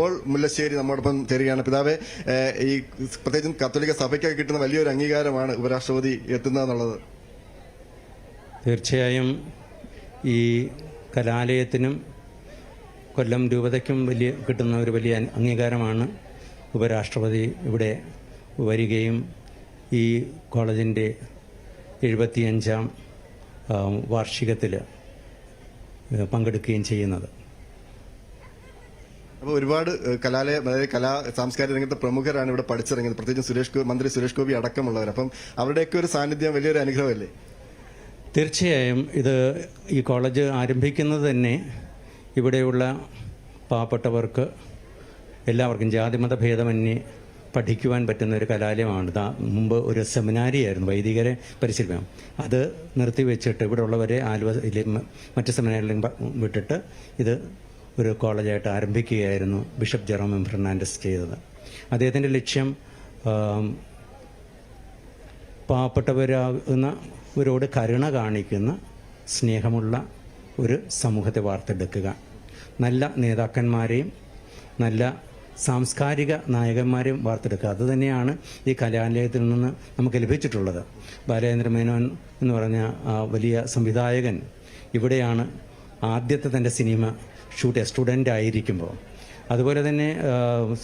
Paul Mullassery നമ്മോടൊപ്പം ചേരുകയാണ്. പിതാവെ ഈ പ്രത്യേകിച്ചും കത്തോലിക്ക സഭയ്ക്കൊക്കെ കിട്ടുന്ന വലിയൊരു അംഗീകാരമാണ് ഉപരാഷ്ട്രപതി എത്തുന്നതെന്നുള്ളത്. തീർച്ചയായും ഈ കലാലയത്തിനും കൊല്ലം രൂപതയ്ക്കും വലിയ കിട്ടുന്ന ഒരു വലിയ അംഗീകാരമാണ് ഉപരാഷ്ട്രപതി ഇവിടെ വരികയും ഈ കോളേജിന്റെ എഴുപത്തിയഞ്ചാം വാർഷികത്തിൽ പങ്കെടുക്കുകയും ചെയ്യുന്നത്. അപ്പോൾ ഒരുപാട് കലാലയ അതായത് കലാ സാംസ്കാരിക രംഗത്തെ പ്രമുഖരാണ് ഇവിടെ പഠിച്ചിറങ്ങിയത് പ്രത്യേകിച്ച് സുരേഷ് ഗോപി മന്ത്രി സുരേഷ് ഗോപി അടക്കമുള്ളവർ അപ്പം അവരുടെയൊക്കെ ഒരു സാന്നിധ്യം വലിയൊരു അനുഗ്രഹമല്ലേ? തീർച്ചയായും ഇത് ഈ കോളേജ് ആരംഭിക്കുന്നത് തന്നെ ഇവിടെയുള്ള പാവപ്പെട്ടവർക്ക് എല്ലാവർക്കും ജാതിമത ഭേദമന്യേ പഠിക്കുവാൻ പറ്റുന്ന ഒരു കലാലയമാണ്. മുമ്പ് ഒരു സെമിനാരിയായിരുന്നു വൈദികരെ പരിശീലനം അത് നിർത്തിവെച്ചിട്ട് ഇവിടെ ഉള്ളവരെ മറ്റു മറ്റ് സെമിനാരിലും വിട്ടിട്ട് ഇത് ഒരു കോളേജായിട്ട് ആരംഭിക്കുകയായിരുന്നു ബിഷപ്പ് ജെറോം എം ഫെർണാണ്ടസ് ചെയ്തത്. അദ്ദേഹത്തിന്റെ ലക്ഷ്യം പാവപ്പെട്ടവരാകുന്ന ഒരോട് കരുണ കാണിക്കുന്ന സ്നേഹമുള്ള ഒരു സമൂഹത്തെ വാർത്തെടുക്കുക. നല്ല നേതാക്കന്മാരെയും നല്ല സാംസ്കാരിക നായകന്മാരെയും വാർത്തെടുക്കുക. അതുതന്നെയാണ് ഈ കലാലയത്തിൽ നിന്ന് നമുക്ക് ലഭിച്ചിട്ടുള്ളത്. ബാലേന്ദ്ര മേനോൻ എന്ന് പറഞ്ഞ വലിയ സംവിധായകൻ ഇവിടെയാണ് ആദ്യത്തെ തന്റെ സിനിമ ഷൂട്ട് സ്റ്റുഡന്റ് ആയിരിക്കുമ്പോൾ അതുപോലെ തന്നെ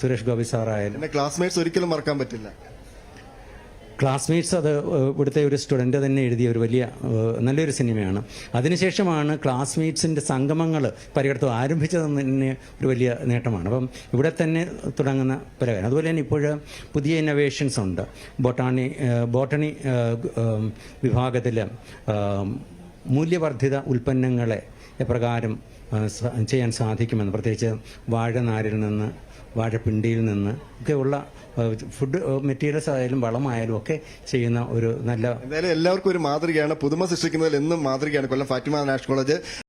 സുരേഷ് ഗോപി സാറായാലും. ക്ലാസ്മേറ്റ്സ് ഒരിക്കലും മറക്കാൻ പറ്റില്ല. ക്ലാസ്മേറ്റ്സ് അത് ഇവിടുത്തെ ഒരു സ്റ്റുഡന്റ് തന്നെ എഴുതിയ ഒരു വലിയ നല്ലൊരു സിനിമയാണ്. അതിനുശേഷമാണ് ക്ലാസ്മേറ്റ്സിന്റെ സംഗമങ്ങൾ പര്യടത്തം ആരംഭിച്ചത് തന്നെ ഒരു വലിയ നേട്ടമാണ്. അപ്പം ഇവിടെ തന്നെ തുടങ്ങുന്ന പല കാര്യം അതുപോലെ തന്നെ ഇപ്പോൾ പുതിയ ഇന്നോവേഷൻസ് ഉണ്ട്. ബൊട്ടാണി ബോട്ടണി വിഭാഗത്തിൽ മൂല്യവർദ്ധിത ഉൽപ്പന്നങ്ങളെ എപ്രകാരം ചെയ്യാൻ സാധിക്കുമെന്ന് പ്രത്യേകിച്ച് വാഴനാരിൽ നിന്ന് വാഴപ്പിണ്ടിയിൽ നിന്ന് ഒക്കെയുള്ള ഫുഡ് മെറ്റീരിയൽസ് ആയാലും വളമായാലും ഒക്കെ ചെയ്യുന്ന ഒരു നല്ല എന്തായാലും എല്ലാവർക്കും ഒരു മാതൃകയാണ്. പുതുമ സൃഷ്ടിക്കുന്നതിൽ എന്നും മാതൃകയാണ്. Kollam Fatima national college.